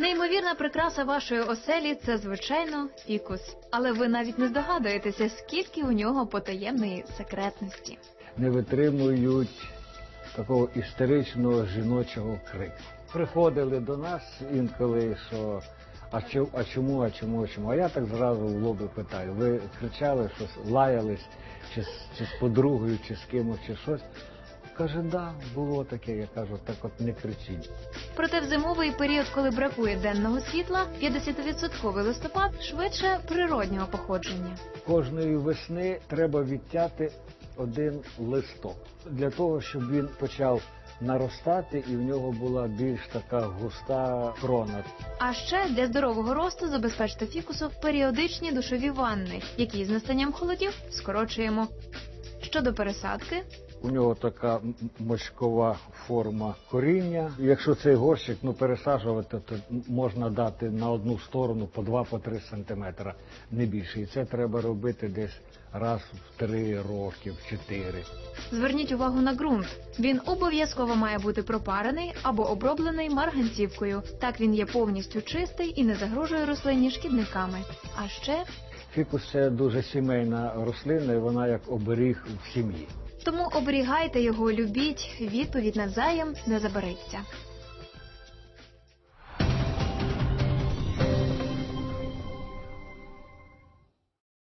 Неймовірна прикраса вашої оселі це звичайно фікус. Але ви навіть не здогадуєтеся, скільки у нього потаємної секретності. не витримують такого істеричного жіночого крику. Приходили до нас інколи, що а чому, а чому, а чому, а чому? А я так зразу в лоби питаю. Ви кричали, що лаялись, чи, чи з подругою, чи з кимось, чи щось. Каже, да, було таке. Я кажу, так от не кричіть. Проте в зимовий період, коли бракує денного світла, 50% листопад швидше природнього походження. Кожної весни треба відтяти один листок для того, щоб він почав наростати і в нього була більш така густа крона. А ще для здорового росту забезпечте фікусу періодичні душові ванни, які з настанням холодів скорочуємо. Щодо пересадки, У нього така мочкова форма коріння. Якщо цей горщик ну пересаджувати, то можна дати на одну сторону по 2-3 сантиметра, не більше. І це треба робити десь раз в 3 роки, в 4. зверніть увагу на ґрунт. Він обов'язково має бути пропарений або оброблений марганцівкою. Так він є повністю чистий і не загрожує рослині шкідниками. А ще Фікус це дуже сімейна рослина, і вона як оберіг в сім'ї. тому оберігайте його, любіть, відповідь навзаєм не забереться.